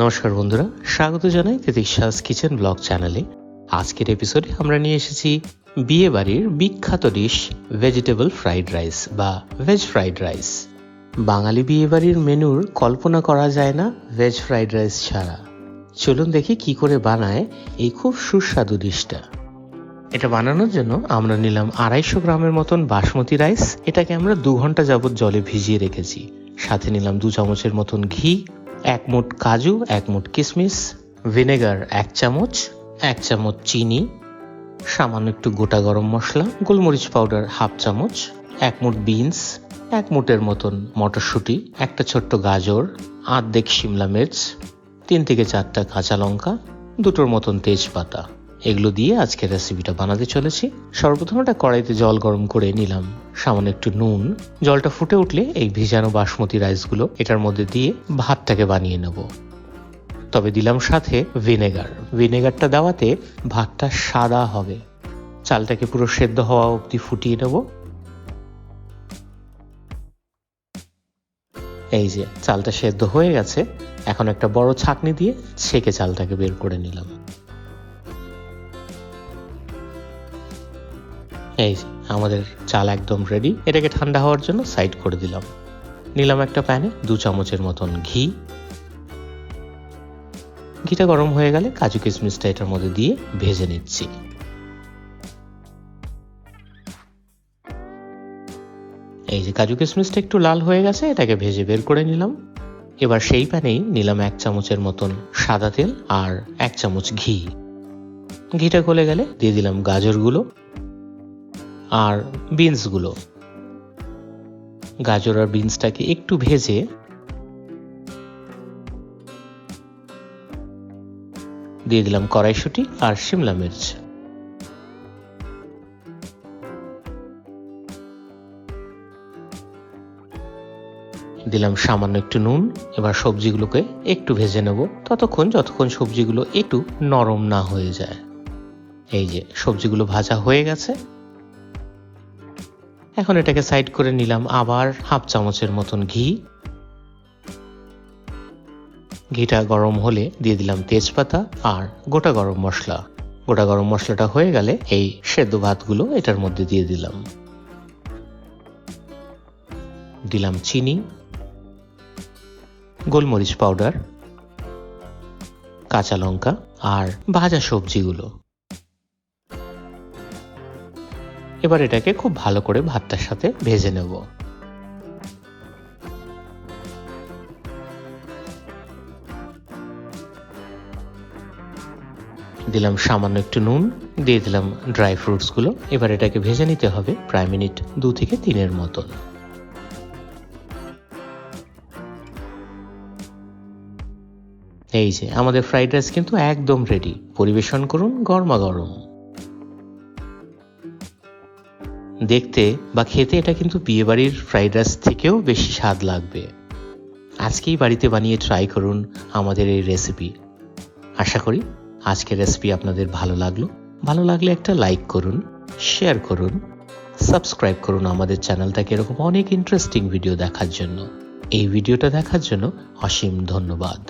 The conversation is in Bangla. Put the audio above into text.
নমস্কার বন্ধুরা, স্বাগত জানাই তিতিশাস কিচেন ব্লগ চ্যানেলে। আজকের এপিসোডে আমরা নিয়ে এসেছি বিয়ে বাড়ির বিখ্যাত ডিশ ভেজিটেবল ফ্রাইড রাইস বা ভেজ ফ্রাইড রাইস বাঙালি বিয়ে বাড়ির মেনুর কল্পনা করা যায় না ভেজ ফ্রাইড রাইস ছাড়া। চলুন দেখি কি করে বানায় এই খুব সুস্বাদু ডিশটা এটা বানানোর জন্য আমরা নিলাম আড়াইশো গ্রামের মতন বাসমতি রাইস এটাকে আমরা দু ঘণ্টা যাবৎ জলে ভিজিয়ে রেখেছি। সাথে নিলাম দু চামচের মতন ঘি এক মুঠ কাজু, এক মুঠ কিশমিশ ভিনেগার এক চামচ এক চামচ চিনি, সামান্য একটু গোটা গরম মশলা, গোলমরিচ পাউডার হাফ চামচ, এক মুঠ বিনস, এক মুঠের মতন মটরশুঁটি, একটা ছোট্ট গাজর, আর্ধেক শিমলা মির্চ, তিন থেকে চারটা কাঁচা লঙ্কা, দুটোর মতন তেজপাতা। এগুলো দিয়ে আজকে রেসিপিটা বানাতে চলেছি। সর্বপ্রথম একটা কড়াইতে জল গরম করে নিলাম। সামান্য একটু নুন। জলটা ফুটে উঠলে এই ভিজানো বাসমতি রাইসগুলো এটার মধ্যে দিয়ে ভাতটাকে বানিয়ে নেব। তবে দিলাম সাথে ভিনেগার ভিনেগারটা দেওয়াতে ভাতটা সাদা হবে। চালটাকে পুরো সেদ্ধ হওয়া অবধি ফুটিয়ে নেব। এই যে, চালটা সেদ্ধ হয়ে গেছে। এখন একটা বড় ছাকনি দিয়ে ছেঁকে চালটাকে বের করে নিলাম। এই আমাদের চাল একদম রেডি এটাকে ঠান্ডা হওয়ার জন্য সাইড করে দিলাম। নিলাম একটা প্যানে দু চামচের মতন ঘি। ঘিটা গরম হয়ে গেলে কাজু কিশমিশটা এটার মধ্যে দিয়ে ভেজে নিচ্ছি। এই যে কাজু কিশমিশটা একটু লাল হয়ে গেছে, এটাকে ভেজে বের করে নিলাম। এবার সেই প্যানেই নিলাম এক চামচের মতন সাদা তেল আর এক চামচ ঘি। ঘিটা গলে গেলে দিয়ে দিলাম গাজরগুলো। আর বিনসগুলো। গাজর আর বিনসটাকে একটু ভেজে দিয়ে দিলাম কড়াইশুঁটি আর শিমলা মির্চ। দিলাম সামান্য একটু নুন, এবার সবজিগুলোকে একটু ভেজে নেব। ততক্ষণ, যতক্ষণ সবজিগুলো একটু নরম না হয়ে যায়। এই যে, সবজিগুলো ভাজা হয়ে গেছে। এখন এটাকে সাইড করে নিলাম আবার হাফ চামচের মতন ঘি। ঘিটা গরম হলে দিয়ে দিলাম তেজপাতা আর গোটা গরম মশলা। গোটা গরম মশলাটা হয়ে গেলে এই সেদ্ধ ভাতগুলো এটার মধ্যে দিয়ে দিলাম। দিলাম চিনি, গোলমরিচ পাউডার, কাঁচা লঙ্কা আর ভাজা সবজিগুলো। এবার এটাকে খুব ভালো করে ভাতটার সাথে ভেজে নেব। দিলাম সামান্য একটু নুন, দিয়ে দিলাম ড্রাই ফ্রুটসগুলো। এবার এটাকে ভেজে নিতে হবে প্রায় মিনিট দু থেকে তিনের মতন। এই যে, আমাদের ফ্রাইড রাইস কিন্তু একদম রেডি পরিবেশন করুন গরমা গরম দেখতে বা খেতে এটা কিন্তু বিয়েবাড়ির ফ্রাইড রাইস থেকেও বেশি স্বাদ লাগবে। আজকেই বাড়িতে বানিয়ে ট্রাই করুন আমাদের এই রেসিপি আশা করি আজকের রেসিপি আপনাদের ভালো লাগল। ভালো লাগলে একটা লাইক করুন শেয়ার করুন সাবস্ক্রাইব করুন আমাদের চ্যানেলটাকে এরকম অনেক ইন্টারেস্টিং ভিডিও দেখার জন্য। এই ভিডিওটা দেখার জন্য অসীম ধন্যবাদ।